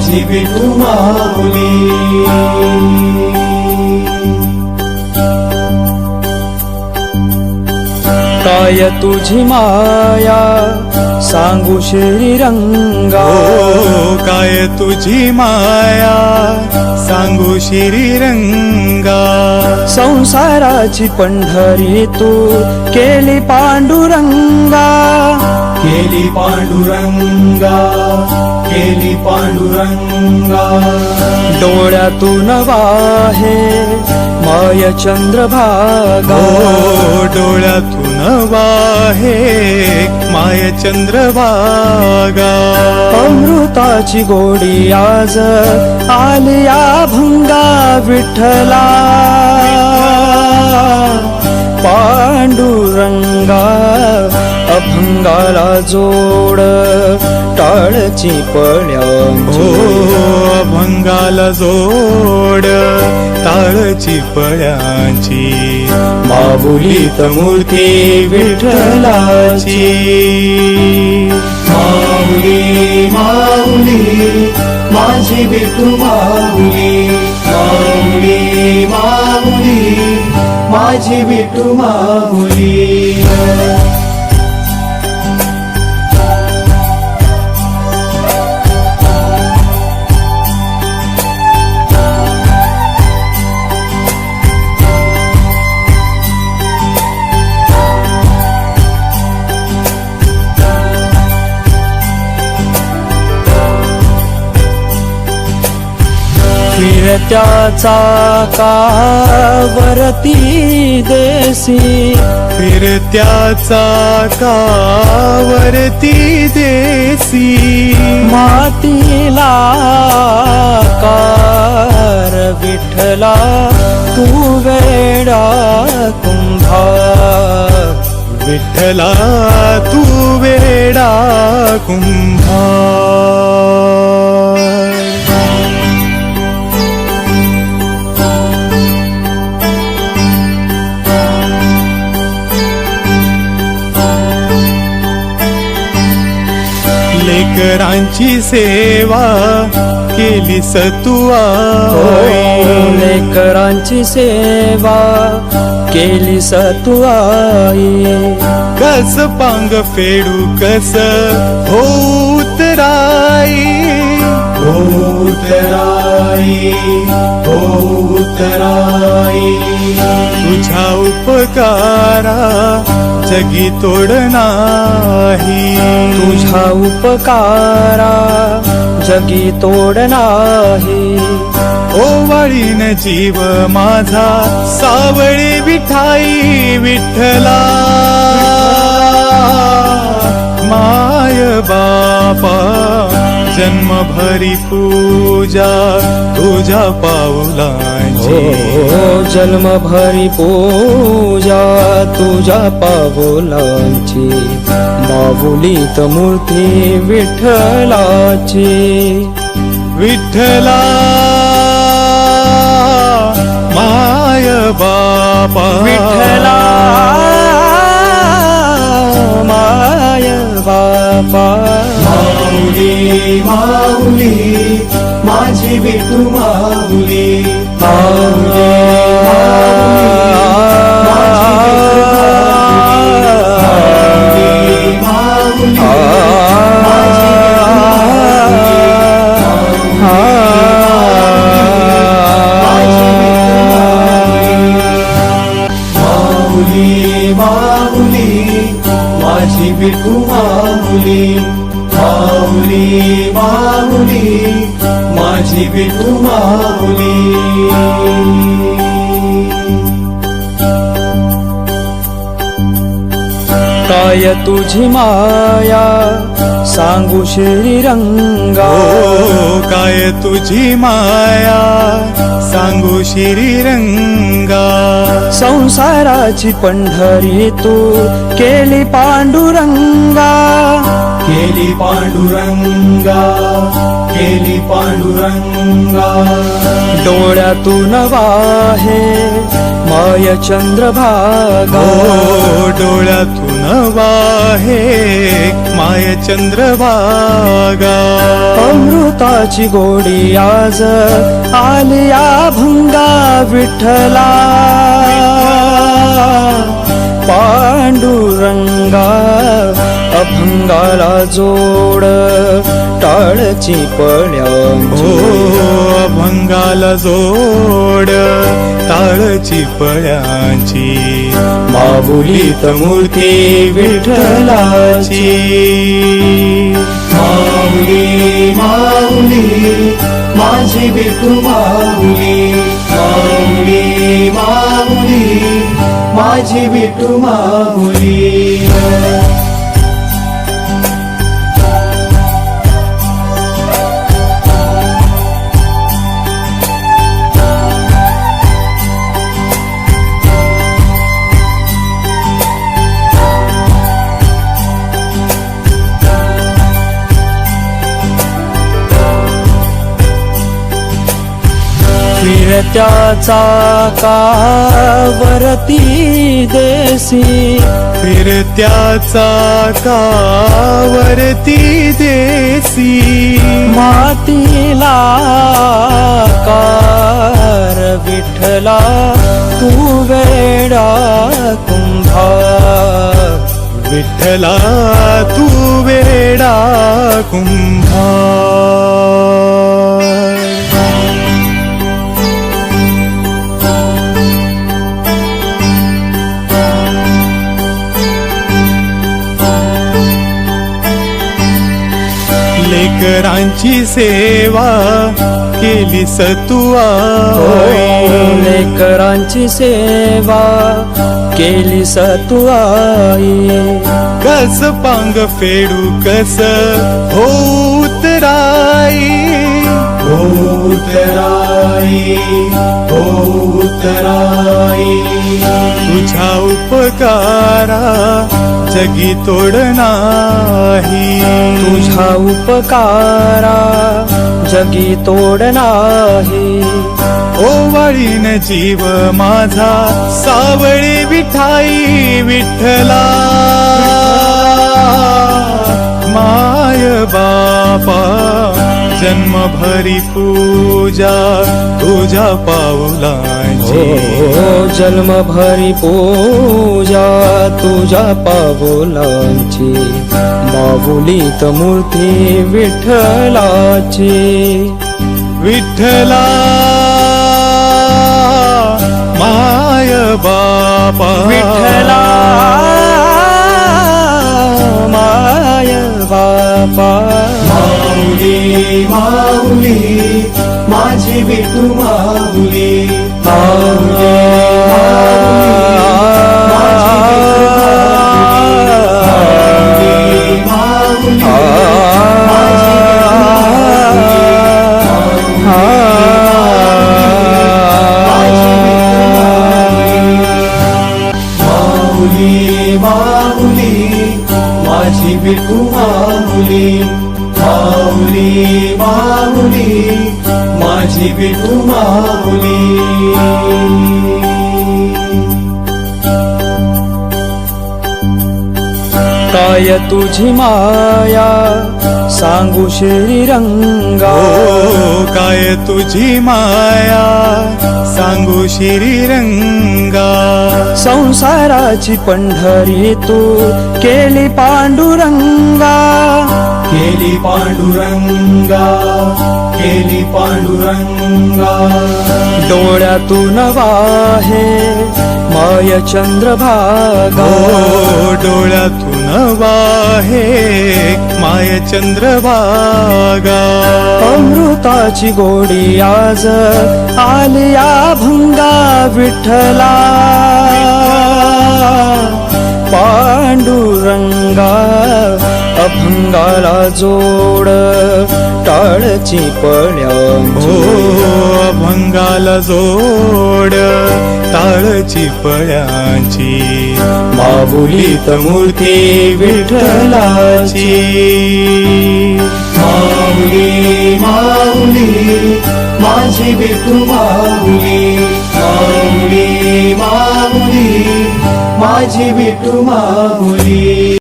माझी विठू माऊली। काय तुझी माया? सांगू हो काय तुझी माया? सांगू श्रीरंगा। संसाराची पंढरी तू केली पांडुरंगा। केली पांडुरंगा केली पांडुरंगा. डोळ्यातून वाहे माय चंद्रभागा. हो डोळ्यातून वाहे माय चंद्रभागा. अमृताची गोडी आज आलिया भंगा विठ्ठला. पांडुरंगा अभंगाला जोड टाळची हो पड्यांची अभंगाला जोड ताळची पळ्याची. माऊलीत मूर्ती विठ्ठलाची. माऊली माऊली माझी विठू माऊली माऊली माऊली माझी विठू माऊली फिरत्या चाकावरती देसी. फिरत्याचा कावरती देसी. मातीला कार विठ्ठला तू वेडा कुंभा. विठ्ठला तू वेडा कुंभा. लेकरांची सेवा केली सतुआ लेकरांची सेवा केली सतुआई कस पांग फेडू कस होत राई. उतराई उतराई तुझ्या उपकारा जगी तोड नाही. तुझ्या उपकारा जगी तोड नाही. ओवाळीन जीव माझा सावळी विठाई विठ्ठला. माय बापा जन्मभरी पूजा तुझ्या पावलांची. हो जन्म भरी पूजा तुझ्या पावलांची माऊलीत मूर्ती विठ्ठलाची. विठ्ठला माय बापा. विठ्ठला माय बापा. माऊली माऊली माझी विठू माऊली. माऊली माऊली. काय तुझी माया सांगू श्रीरंगा काय तुझी माया सांगू श्रीरंगा संसाराची पंढरी तू केली पांडुरंगा. केली पांडुरंगा केली पांडुरंगा. डोळ्यातून वाहे माय चंद्रभागा. ओ डोळ्यातून वाहे माय चंद्रभागा. अमृताची गोडी आज आलिया भंगा विठ्ठला पांडुरंगा अभंगाला जोड टाळची ओ पळ्यांची अभंगाला जोड ताळची पळ्यांची. माऊलीत मूर्ती विठ्ठलाची. माऊली माऊली माझी विठू माऊली माझी फिरत्या चाकावरती देसी फिरत्याचा कावरती देसी मातीला कार विठ्ठला तू वेडा कुंभा. विठ्ठला तू वेडा कुंभा. लेकरांची सेवा केली सतुआ. लेकरांची सेवा केली सतुआई कस पांग फेडू कस हो उतराई तुझ्या उपकारा जगी तोड नाही. तुझा उपकारा जगी तोड नाही. ओवाळीन जीव माझा सावळी विठाई विठ्ठला. जन्मभरी पूजा तुझ्या पावलांची. हो जन्म भरी पूजा तुझ्या पावलांची. माऊलीत मूर्ती विठ्ठलाची. विठ्ठला माय बापा. विठ्ठला माय बापा. माऊली माऊली माझी विठू माऊली. माऊली माऊली माऊली माझी विठू माऊली. माऊली माऊली माझी विठू माऊली. काय तुझी माया? सांगू श्रीरंगा. काय तुझी माया? सांगू श्रीरंगा. संसाराची पंढरी तू केली पांडुरंगा. केली पांडुरंगा. केली पांडुरंगा. डोळ्यातून वाहे माय चंद्रभागा. ओ डोळ्यातून वाहे माय चंद्रभागा. अमृताची गोडी आज आलिया भंगा विठ्ठला. पांडुरंगा अभंगाला जोड टाळची हो अभंगाला जोड टाळची पळ्यांची. माबुलीत मूर्ती विठ्ठलाची. माऊली माऊली माझी विठू माऊली माऊली माऊली माझी विठू माऊली